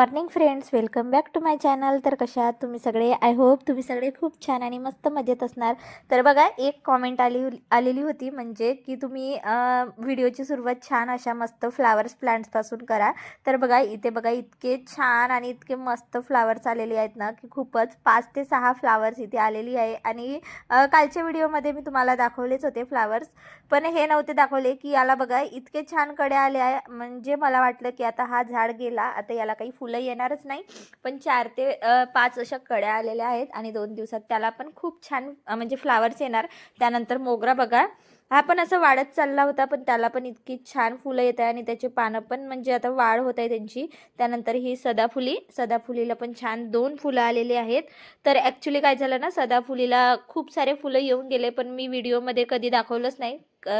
Morning friends welcome back to my channel तर कशा तुम्ही सगळे? आय होप तुम्ही सगळे खूप छान आणि मस्त मजेत असणार. तर बघा एक कॉमेंट आली आलेली होती म्हणजे की तुम्ही व्हिडिओची सुरुवात छान अशा मस्त फ्लावर्स प्लांट्सपासून करा. तर बघा इथे बघा इतके छान आणि इतके मस्त फ्लावर्स आलेले आहेत ना की खूपच पाच ते सहा फ्लावर्स इथे आलेली आहे. आणि कालच्या व्हिडिओमध्ये मी तुम्हाला दाखवलेच होते फ्लावर्स पण हे नव्हते दाखवले की याला बघा इतके छानकडे आले आहे म्हणजे मला वाटलं की आता हा झाड गेला आता याला काही फुलं येणारच नाही. पण चार ते पाच अशा कड्या आलेल्या आहेत आणि दोन दिवसात त्याला पण खूप छान म्हणजे फ्लावर्स येणार. त्यानंतर मोगरा बघा. हा पण असं वाढत चालला होता पण त्याला पण इतकी छान फुलं येत आहे आणि त्याचे पानं पण म्हणजे आता वाढ होत आहे त्यांची. त्यानंतर ही सदाफुली सदाफुलीला पण छान दोन फुलं आलेली आहेत. तर ॲक्च्युली काय झालं ना सदाफुलीला खूप सारे फुलं येऊन गेले पण मी व्हिडिओमध्ये कधी दाखवलंच नाही.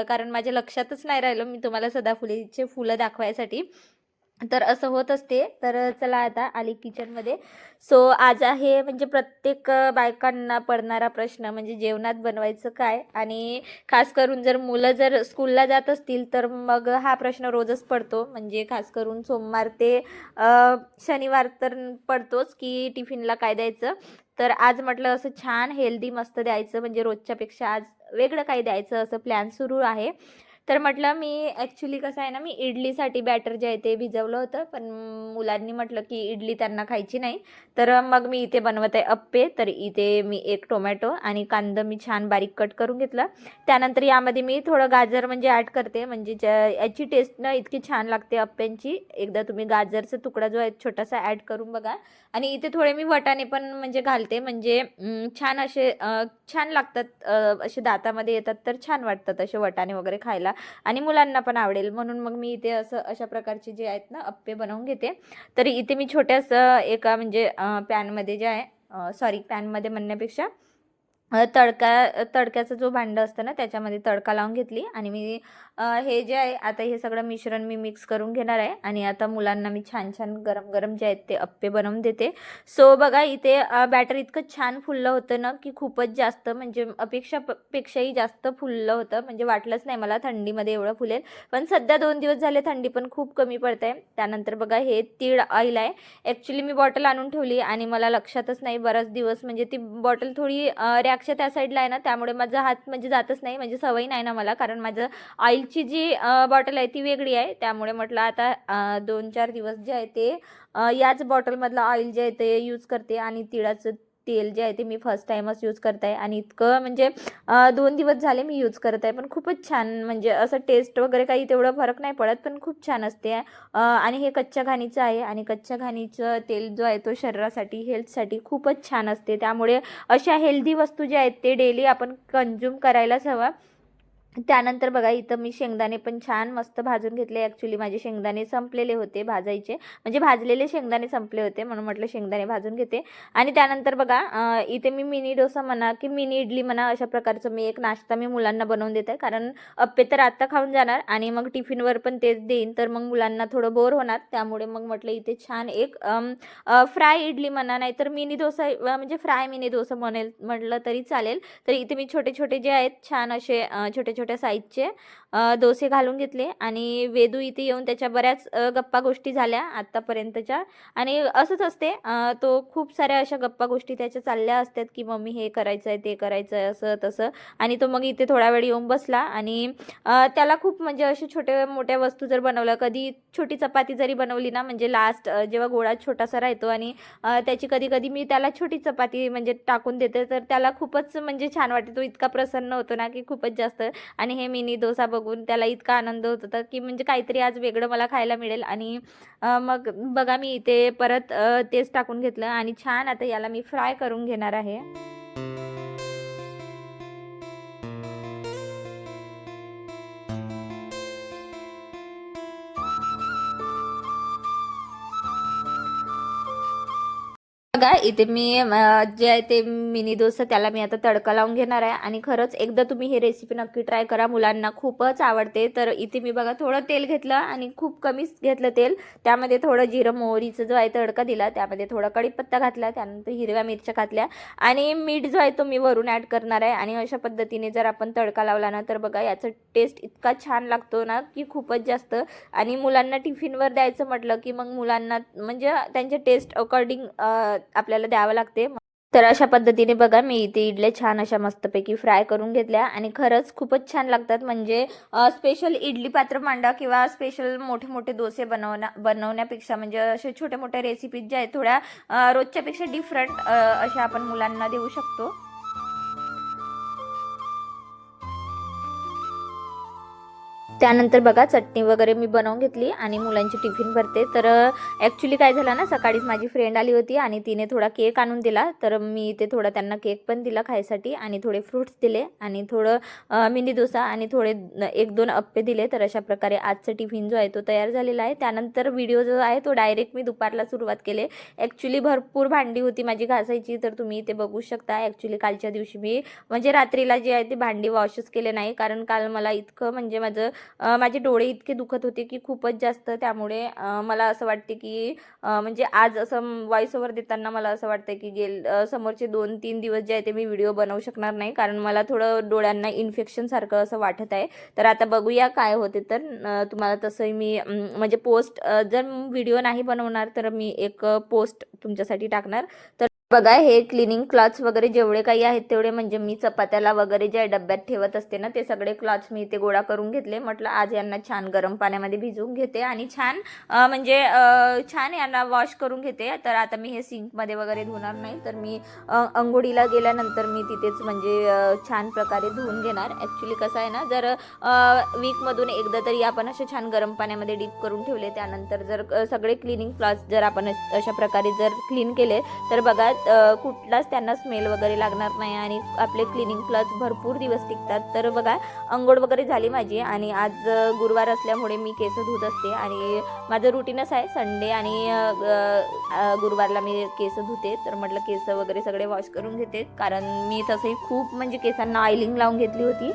कारण माझ्या लक्षातच नाही राहिलं मी तुम्हाला सदाफुलीचे फुलं दाखवायसाठी. तर असं होत असते. तर चला आता आली किचनमध्ये. सो आज आहे म्हणजे प्रत्येक बायकांना पडणारा प्रश्न म्हणजे जेवणात बनवायचं काय? आणि खास करून जर मुलं जर स्कूलला जात असतील तर मग हा प्रश्न रोजच पडतो. म्हणजे खास करून सोमवार ते शनिवार तर पडतोच की टिफिनला काय द्यायचं? तर आज म्हटलं असं छान हेल्दी मस्त द्यायचं. म्हणजे रोजच्यापेक्षा आज वेगळं काही द्यायचं असं प्लॅन सुरू आहे. तर म्हटलं मी ॲक्च्युली कसं आहे ना मी इडलीसाठी बॅटर जे आहे ते भिजवलं होतं पण मुलांनी म्हटलं की इडली त्यांना खायची नाही. तर मग मी इथे बनवत आहे अप्पे तर इथे मी एक टोमॅटो आणि कांदा मी छान बारीक कट करून घेतला. त्यानंतर यामध्ये मी थोडं गाजर म्हणजे ॲड करते म्हणजे ज्या- याची टेस्ट ना इतकी छान लागते अप्प्यांची. एकदा तुम्ही गाजरचा तुकडा जो आहे छोटासा ॲड करून बघा. आणि इथे थोडे मी वटाणे पण म्हणजे घालते म्हणजे छान असे छान लागतात असे दातामध्ये येतात तर छान वाटतात असे वटाणे वगैरे खायला. आणि मुलांना पण आवडेल. म्हणून मग मी इथे असं अशा प्रकारचे जे आहेत ना अप्पे बनवून घेते. तरी इथे मी छोट्यासं एका म्हणजे पॅनमध्ये जे आहे सॉरी पॅनमध्ये म्हणण्यापेक्षा तडका तडक्याचं जो भांडं असतं ना त्याच्यामध्ये तडका लावून घेतली आणि मी हे जे आहे आता हे सगळं मिश्रण मी मिक्स करून घेणार आहे आणि आता मुलांना मी छान छान गरम गरम जे आहेत ते अप्पे बनवून देते. सो बघा इथे बॅटर इतकं छान फुललं होतं ना की खूपच जास्त म्हणजे अपेक्षापेक्षाही जास्त फुललं होतं. म्हणजे वाटलंच नाही मला थंडीमध्ये एवढं फुलेल. पण सध्या दोन दिवस झाले थंडी पण खूप कमी पडते आहे त्यानंतर बघा हे तीळ ऑइल आहे. ॲक्च्युली मी बॉटल आणून ठेवली आणि मला लक्षातच नाही बराच दिवस म्हणजे ती बॉटल थोडी रॅक द्राक्ष त्या साईडला आहे ना त्यामुळे माझा हात म्हणजे जातच नाही म्हणजे सवय नाही ना मला. कारण माझं ऑइलची जी बॉटल आहे ती वेगळी आहे. त्यामुळे म्हटलं आता दोन चार दिवस जे आहे ते याच बॉटलमधलं ऑइल जे आहे ते यूज करते आणि तिळाचं तेल जे आहे ते मी फर्स्ट टाईमच यूज करत आहे आणि इतकं म्हणजे दोन दिवस झाले मी यूज करत आहे पण खूपच छान म्हणजे असं टेस्ट वगैरे काही तेवढं फरक नाही पडत पण खूप छान असते. आणि हे कच्च्या घाणीचं आहे. आणि कच्च्या घाणीचं तेल जो आहे तो शरीरासाठी हेल्थसाठी खूपच छान असते. त्यामुळे अशा हेल्दी वस्तू ज्या आहेत ते डेली आपण कंझ्युम करायलाच हवा. त्यानंतर बघा इथं मी शेंगदाणे पण छान मस्त भाजून घेतले. ॲक्च्युली माझे शेंगदाणे संपलेले होते भाजायचे. म्हणजे भाजलेले शेंगदाणे संपले होते म्हणून म्हटलं शेंगदाणे भाजून घेते. आणि त्यानंतर बघा इथे मी मिनी डोसा म्हणा की मिनी इडली म्हणा अशा प्रकारचं मी एक नाश्ता मी मुलांना बनवून देते. कारण अप्पे तर आत्ता खाऊन जाणार आणि मग टिफिनवर पण तेच देईन. तर मग मुलांना थोडं बोर होणार. त्यामुळे मग म्हटलं इथे छान एक फ्राय इडली म्हणा नाही तर मिनी डोसा म्हणजे फ्राय मिनी डोसा म्हणेल म्हटलं तरी चालेल. तर इथे मी छोटे छोटे जे आहेत छान असे छोटे छोट्या छोट्या साईजचे अ, डोसे घालून घेतले आणि वेदू इथे येऊन त्याच्या बऱ्याच गप्पा गोष्टी झाल्या आत्तापर्यंतच्या. आणि असंच असते तो खूप साऱ्या अशा गप्पा गोष्टी त्याच्या चालल्या असतात की मम्मी हे करायचं आहे ते करायचं आहे असं तसं. आणि तो मग इथे थोडा वेळ येऊन बसला आणि त्याला खूप म्हणजे असे छोट्या मोठ्या वस्तू जर बनवल्या कधी छोटी चपाती जरी बनवली ना म्हणजे लास्ट जेव्हा गोळा छोटासा राहतो आणि त्याची कधी कधी मी त्याला छोटी चपाती म्हणजे टाकून देते तर त्याला खूपच म्हणजे छान वाटते. तो इतका प्रसन्न होतो ना की खूपच जास्त. आणि हे मिनी डोसा बघून त्याला इतका आनंद होत होता की म्हणजे काहीतरी आज वेगळं मला खायला मिळेल. आणि मग बघा मी इथे परत तेच टाकून घेतलं आणि छान आता याला मी फ्राय करून घेणार आहे. बघा इथे मी जे आहे ते मिनी डोसा त्याला मी आता तडका लावून घेणार आहे. आणि खरंच एकदा तुम्ही ही रेसिपी नक्की ट्राय करा. मुलांना खूपच आवडते. तर इथे मी बघा थोडं तेल घेतलं आणि खूप कमीच घेतलं तेल. त्यामध्ये थोडं जिरं मोहरीचं जो आहे तडका दिला त्यामध्ये थोडा कढीपत्ता घातला त्यानंतर हिरव्या मिरच्या घातल्या आणि मीठ जो आहे तो मी वरून ॲड करणार आहे. आणि अशा पद्धतीने जर आपण तडका लावला ना तर बघा याचा टेस्ट इतका छान लागतो ना की खूपच जास्त. आणि मुलांना टिफिनवर द्यायचं म्हटलं की मग मुलांना म्हणजे त्यांच्या टेस्ट अकॉर्डिंग आपल्याला द्यावं लागते. तर अशा पद्धतीने बघा मी इथे इडल्या छान अशा मस्तपैकी फ्राय करून घेतल्या आणि खरंच खूपच छान लागतात. म्हणजे स्पेशल इडली पात्र मांडा किंवा स्पेशल मोठे मोठे डोसे बनवण्या बनवण्यापेक्षा म्हणजे असे छोट्या मोठ्या रेसिपीज ज्या आहेत थोड्या रोजच्यापेक्षा डिफरंट अशा आपण मुलांना देऊ शकतो. त्यानंतर बघा चटणी वगैरे मी बनवून घेतली आणि मुलांची टिफिन भरते. तर ॲक्च्युली काय झालं ना सकाळीच माझी फ्रेंड आली होती आणि तिने थोडा केक आणून दिला. तर मी इथे थोडा त्यांना केक पण दिला खायसाठी आणि थोडे फ्रुट्स दिले आणि थोडं मिनी डोसा आणि थोडे एक दोन अप्पे दिले. तर अशा प्रकारे आजचा टिफिन जो आहे तो तयार झालेला आहे. त्यानंतर व्हिडिओ जो आहे तो डायरेक्ट मी दुपारला सुरुवात केले. ॲक्च्युली भरपूर भांडी होती माझी घासायची तर तुम्ही इथे बघू शकता. ॲक्च्युली कालच्या दिवशी मी म्हणजे रात्रीला जे आहे ते भांडी वॉशच केले नाही. कारण काल मला इतकं म्हणजे माझं माझे डोळे इतके दुखत होते की खूपच जास्त. त्यामुळे मला असं वाटते की म्हणजे आज असं व्हॉइस ओव्हर देताना मला असं वाटतं की गेल समोरचे दोन तीन दिवस जे आहे ते मी व्हिडिओ बनवू शकणार नाही. कारण मला थोडं डोळ्यांना इन्फेक्शन सारखं असं वाटत आहे. तर आता बघूया काय होते तर तुम्हाला तसंही मी म्हणजे पोस्ट जर व्हिडिओ नाही बनवणार तर मी एक पोस्ट तुमच्यासाठी टाकणार. तर बघा हे क्लिनिंग क्लॉथ्स वगैरे जेवढे काही आहेत तेवढे म्हणजे मी चपात्याला वगैरे ज्या डब्यात ठेवत असते ना ते सगळे क्लॉथ्स मी इथे गोळा करून घेतले. म्हटलं आज यांना छान गरम पाण्यामध्ये भिजवून घेते आणि छान म्हणजे छान यांना वॉश करून घेते. तर आता मी हे सिंकमध्ये वगैरे धुणार नाही. तर मी अंघोळीला गेल्यानंतर मी तिथेच म्हणजे छान प्रकारे धुवून घेणार. ॲक्च्युली कसं आहे ना जर वीकमधून एकदा तरी आपण असे छान गरम पाण्यामध्ये डीप करून ठेवले. त्यानंतर जर सगळे क्लिनिंग क्लॉथ्स जर आपण अशा प्रकारे जर क्लीन केले तर बघा त्यात कुठलाच त्यांना स्मेल वगैरे लागणार नाही आणि आपले क्लिनिंग प्लस भरपूर दिवस टिकतात. तर बघा अंघोळ वगैरे झाली माझी आणि आज गुरुवार असल्यामुळे मी केस धुत असते आणि माझं रुटीनच आहे संडे आणि गुरुवारला मी केस धुते. तर म्हटलं केस वगैरे सगळे वॉश करून घेते. कारण मी तसंही खूप म्हणजे केसांना ऑइलिंग लावून घेतली होती.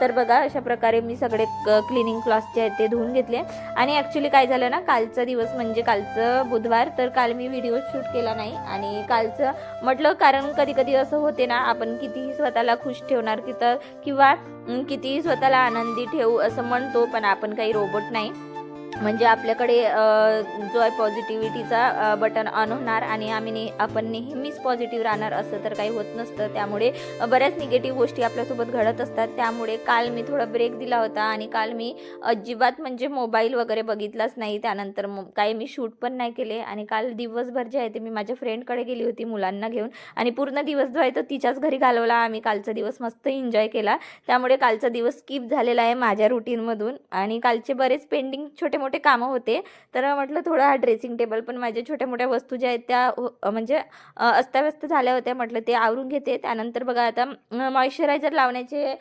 तर बघा अशा प्रकारे मी सगळे क्लिनिंग क्लॉथ जे आहेत ते धुवून घेतले. आणि ॲक्च्युली काय झालं ना कालचा दिवस म्हणजे कालचं बुधवार तर काल मी व्हिडिओ शूट केला नाही. आणि कालचं म्हटलं कारण कधी कधी असं होते ना आपण कितीही स्वतःला खुश ठेवणार तिथं किंवा कितीही स्वतःला आनंदी ठेवू असं म्हणतो पण आपण काही रोबोट नाही. म्हणजे आपल्याकडे जो आहे पॉझिटिव्हिटीचा बटन ऑन होणार आणि आम्ही ने आपण नेहमीच पॉझिटिव्ह राहणार असं तर काही होत नसतं. त्यामुळे बऱ्याच निगेटिव्ह गोष्टी आपल्यासोबत घडत असतात. त्यामुळे काल मी थोडा ब्रेक दिला होता आणि काल मी अजिबात म्हणजे मोबाईल वगैरे बघितलाच नाही. त्यानंतर मग काही मी शूट पण नाही केले आणि काल दिवसभर जे आहे ते मी माझ्या फ्रेंडकडे गेली होती मुलांना घेऊन. आणि पूर्ण दिवस जो आहे तो तिच्याच घरी घालवला. आम्ही कालचा दिवस मस्त एन्जॉय केला. त्यामुळे कालचा दिवस स्किप झालेला आहे माझ्या रुटीनमधून आणि कालचे बरेच पेंडिंग छोटे मोठे मोठे कामं होते. तर म्हटलं थोडं हा ड्रेसिंग टेबल पण माझ्या छोट्या मोठ्या वस्तू ज्या आहेत त्या हो, म्हणजे अस्ताव्यस्त झाल्या होत्या. म्हटलं ते आवरून घेते. त्यानंतर बघा आता मॉइश्चरायझर लावण्याचे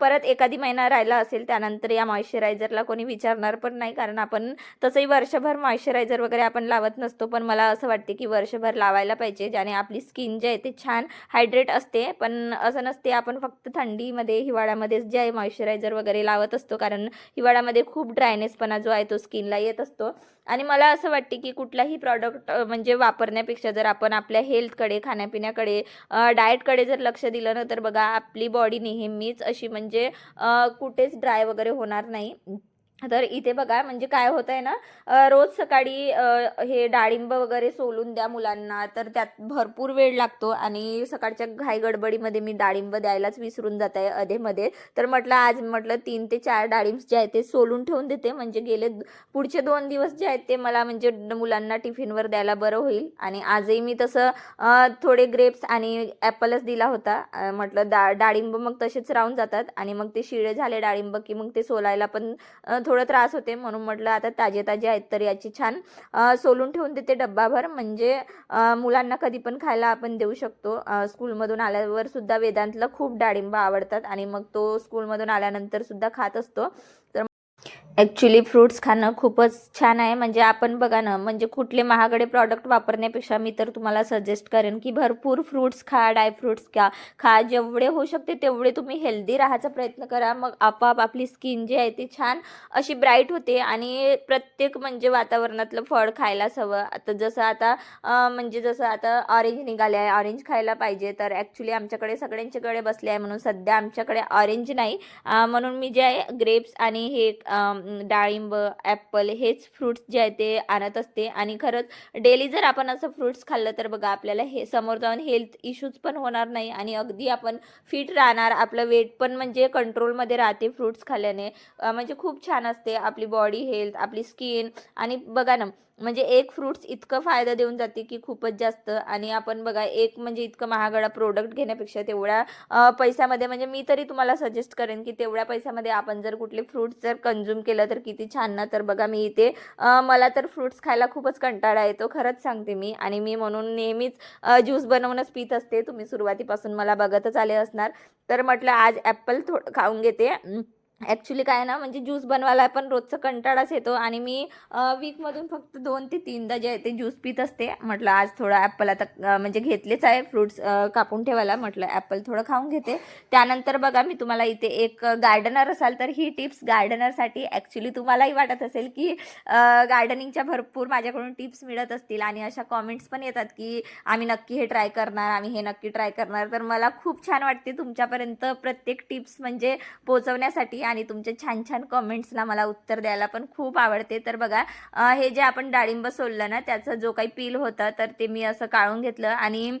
परत एखादी महिना राहिला असेल त्यानंतर या मॉइश्चरायझरला कोणी विचारणार पण नाही. कारण आपण तसंही वर्षभर मॉइश्चरायझर वगैरे आपण लावत नसतो. पण मला असं वाटते की वर्षभर लावायला पाहिजे ज्याने आपली स्किन जे आहे ते छान हायड्रेट असते. पण असं नसते आपण फक्त थंडीमध्ये हिवाळ्यामध्येच जे आहे मॉइश्चरायझर वगैरे लावत असतो. कारण हिवाळ्यामध्ये खूप ड्रायनेसपणा जो आहे तो स्किनला येत असतो. आणि मला असं वाटते की कुठलाही प्रॉडक्ट म्हणजे वापरण्यापेक्षा जर आपण आपल्या हेल्थकडे खाण्यापिण्याकडे डाएटकडे जर लक्ष दिलं ना तर बघा आपली बॉडी नेहमीच अशी म्हणजे कुठेच ड्राय वगैरे होणार नाही. तर इथे बघा म्हणजे काय होत आहे ना रोज सकाळी हे डाळिंब वगैरे सोलून द्या मुलांना तर त्यात भरपूर वेळ लागतो आणि सकाळच्या घाई गडबडीमध्ये मी डाळिंब द्यायलाच विसरून जात आहे अधेमध्ये. तर म्हटलं आज म्हटलं तीन ते चार डाळिंब जे आहेत ते सोलून ठेवून देते. म्हणजे गेले पुढचे दोन दिवस जे आहेत ते मला म्हणजे मुलांना टिफिनवर द्यायला बरं होईल. आणि आजही मी तसं थोडे ग्रेप्स आणि ॲपलच दिला होता. म्हटलं डा डाळिंब मग तसेच राहून जातात. आणि मग ते शिळे झाले डाळिंब की मग ते सोलायला पण थोडं त्रास होते म्हणून म्हटलं आता ताजे ताजे आहेत तर याची छान सोलून ठेवून देते डब्बाभर. म्हणजे मुलांना कधी पण खायला आपण देऊ शकतो. स्कूलमधून आल्यावर सुद्धा वेदांतला खूप डाळिंब आवडतात आणि मग तो स्कूलमधून आल्यानंतर सुद्धा खात असतो. ॲक्च्युली फ्रुट्स खाणं खूपच छान आहे. म्हणजे आपण बघा ना म्हणजे कुठले महागडे प्रॉडक्ट वापरण्यापेक्षा मी तर तुम्हाला सजेस्ट करेन की भरपूर फ्रुट्स खा ड्रायफ्रुट्स खा. खा जेवढे होऊ शकते तेवढे तुम्ही हेल्दी राहायचा प्रयत्न करा. मग आपोआप आपली स्किन जी आहे ती छान अशी ब्राईट होते आणि प्रत्येक म्हणजे वातावरणातलं फळ खायलाच हवं आता जसं आता म्हणजे जसं आता ऑरेंज निघाले आहे. ऑरेंज खायला पाहिजे. तर ॲक्च्युली आमच्याकडे सगळ्यांच्याकडे बसले आहे म्हणून सध्या आमच्याकडे ऑरेंज नाही. म्हणून मी जे आहे ग्रेप्स आणि हे डाळिंब ॲपल हेच फ्रुट्स जे आहे ते आणत असते. आणि खरंच डेली जर आपण असं फ्रुट्स खाल्लं तर बघा आपल्याला हे समोर जाऊन हेल्थ इश्यूज पण होणार नाही. आणि अगदी आपण फिट राहणार आपलं वेट पण म्हणजे कंट्रोलमध्ये राहते फ्रुट्स खाल्ल्याने. म्हणजे खूप छान असते आपली बॉडी हेल्थ आपली स्किन आणि बघा ना म्हणजे एक फ्रुट्स इतकं फायदा देऊन जाते की खूपच जास्त. आणि आपण बघा एक म्हणजे इतकं महागडा प्रोडक्ट घेण्यापेक्षा तेवढ्या पैशामध्ये म्हणजे मी तरी तुम्हाला सजेस्ट करेन की तेवढ्या पैशामध्ये आपण जर कुठले फ्रुट्स जर कन्झ्युम केलं तर किती छान ना. तर बघा मी इथे मला तर फ्रुट्स खायला खूपच कंटाळा येतो खरंच सांगते मी. आणि मी म्हणून नेहमीच ज्यूस बनवूनच पित असते. तुम्ही सुरुवातीपासून मला बघतच आले असणार. तर म्हटलं आज ॲपल थोडं खाऊन घेते. ॲक्च्युली काय ना म्हणजे ज्यूस बनवायला पण रोजचा कंटाळाच येतो. आणि मी वीकमधून फक्त दोन ते तीनदा जे आहे ते ज्यूस पित असते. म्हटलं आज थोडं ॲपल आता म्हणजे घेतलेच आहे फ्रुट्स कापून ठेवायला. म्हटलं ॲपल थोडं खाऊन घेते. त्यानंतर बघा मी तुम्हाला इथे एक गार्डनर असाल तर ही टिप्स गार्डनरसाठी ॲक्च्युली तुम्हालाही वाटत असेल की गार्डनिंगच्या भरपूर माझ्याकडून टिप्स मिळत असतील. आणि अशा कॉमेंट्स पण येतात की आम्ही नक्की हे ट्राय करणार आम्ही हे नक्की ट्राय करणार. तर मला खूप छान वाटते तुमच्यापर्यंत प्रत्येक टिप्स म्हणजे पोचवण्यासाठी आणि तुमच्या छान छान कॉमेंट्सला मला उत्तर द्यायला पण खूप आवडते. तर बघा हे जे आपण डाळिंब सोललं ना त्याचा जो काही पील होता तर ते मी असं काढून घेतलं आणि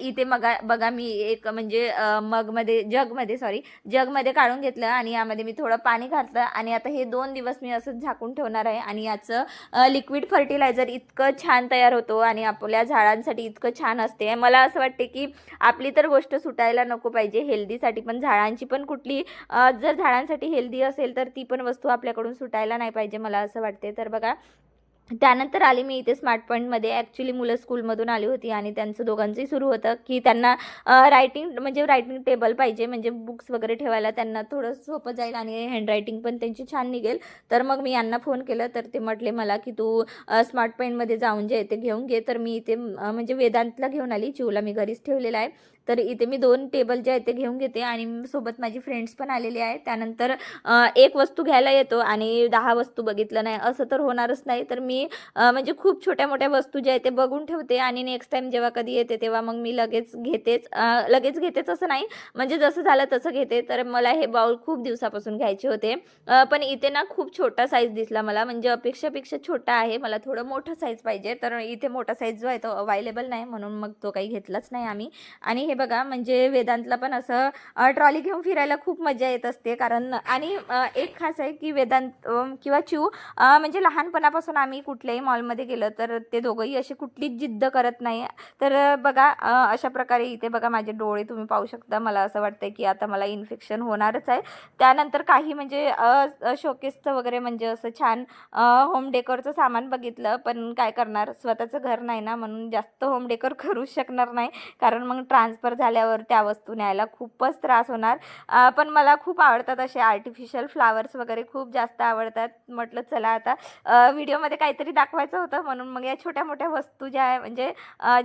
इथे मगा बघा मी एक म्हणजे मगमध्ये जगमध्ये सॉरी जगमध्ये काढून घेतलं आणि यामध्ये मी थोडं पाणी घातलं आणि आता हे दोन दिवस मी असंच झाकून ठेवणार आहे आणि याचं लिक्विड फर्टिलायझर इतकं छान तयार होतो आणि आपल्या झाडांसाठी इतकं छान असते. मला असं वाटते की आपली तर गोष्ट सुटायला नको पाहिजे हेल्दीसाठी पण झाडांची पण कुठली जर झाडांसाठी हेल्दी असेल तर ती पण वस्तू आपल्याकडून सुटायला नाही पाहिजे मला असं वाटते तर बघा त्यानंतर आली मी इथे स्मार्ट पॉईंटमध्ये ॲक्च्युली मुलं स्कूलमधून आली होती आणि त्यांचं दोघांचंही सुरू होतं की त्यांना रायटिंग म्हणजे रायटिंग टेबल पाहिजे. म्हणजे बुक्स वगैरे ठेवायला त्यांना थोडं सोपं जाईल आणि हँडरायटिंग पण त्यांची छान निघेल. तर मग मी यांना फोन केला. तर ते म्हटले मला की तू स्मार्ट पॉईंटमध्ये जाऊन जे ते घेऊन घे. तर मी इथे म्हणजे वेदांतला घेऊन आली. चिवला मी घरीच ठेवलेला आहे. तर इथे मी दोन टेबल जे आहेत ते घेऊन घेते आणि सोबत माझी फ्रेंड्स पण आलेले आहे त्यानंतर एक वस्तू घ्यायला येतो आणि दहा वस्तू बघितलं नाही. असं तर होणारच नाही. तर मी म्हणजे खूप छोट्या मोठ्या वस्तू ज्या आहेत ते बघून ठेवते आणि नेक्स्ट टाईम जेव्हा कधी येते तेव्हा मग मी लगेच घेतेच लगेच घेतेच असं नाही. म्हणजे जसं झालं तसं घेते. तर मला हे बाउल खूप दिवसापासून घ्यायचे होते. पण इथे ना खूप छोटा साईज दिसला मला. म्हणजे अपेक्षापेक्षा छोटा आहे. मला थोडं मोठं साईज पाहिजे. तर इथे मोठा साईज जो आहे तो अवेलेबल नाही. म्हणून मग तो काही घेतलाच नाही आम्ही. आणि हे बघा म्हणजे वेदांतला पण असं ट्रॉली घेऊन फिरायला खूप मजा येत असते. कारण आणि एक खास आहे की वेदांत किंवा चिव म्हणजे लहानपणापासून आम्ही कुठल्याही मॉलमध्ये गेलं तर ते दोघंही अशी कुठलीच जिद्द करत नाही. तर बघा अशा प्रकारे इथे बघा माझे डोळे तुम्ही पाहू शकता. मला असं वाटतं की आता मला इन्फेक्शन होणारच आहे. त्यानंतर काही म्हणजे शोकेसचं वगैरे म्हणजे असं छान होम डेकोरचं सामान बघितलं. पण काय करणार? स्वतःचं घर नाही ना म्हणून जास्त होम डेकोर करू शकणार नाही. कारण मग ट्रान्सफर झाल्यावर त्या वस्तू न्यायला खूपच त्रास होणार. पण मला खूप आवडतात असे आर्टिफिशियल फ्लावर्स वगैरे खूप जास्त आवडतात. म्हटलं चला आता व्हिडिओमध्ये काहीतरी दाखवायचं होतं म्हणून मग या छोट्या मोठ्या वस्तू ज्या आहे म्हणजे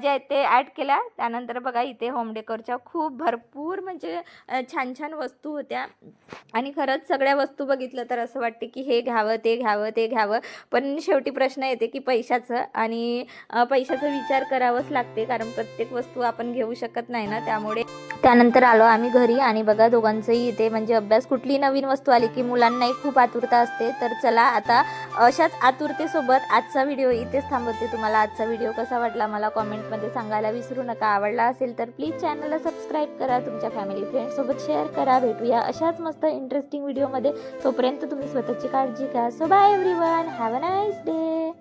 ज्या आहेत ते ॲड केल्या. त्यानंतर बघा इथे होम डेकोरच्या खूप भरपूर म्हणजे छान छान वस्तू होत्या. आणि खरंच सगळ्या वस्तू बघितलं तर असं वाटते की हे घ्यावं ते घ्यावं ते घ्यावं. पण शेवटी प्रश्न येते की पैशाचं आणि पैशाचा विचार करावंच लागते. कारण प्रत्येक वस्तू आपण घेऊ शकत नाही ना त्यामुळे त्यानंतर आलो आम्ही घरी. आणि बघा दोघांचंही इथे म्हणजे अभ्यास कुठली नवीन वस्तू आली की मुलांनाही खूप आतुरता असते. तर चला आता अशाच आतुरतेसोबत आजचा व्हिडिओ इथेच थांबवते. तुम्हाला आजचा व्हिडिओ कसा वाटला मला कॉमेंटमध्ये सांगायला विसरू नका. आवडला असेल तर प्लीज चॅनलला सबस्क्राईब करा. तुमच्या फॅमिली फ्रेंडसोबत शेअर करा. भेटूया अशाच मस्त इंटरेस्टिंग व्हिडिओमध्ये. तोपर्यंत तुम्ही स्वतःची काळजी घ्या. So bye everyone have a nice day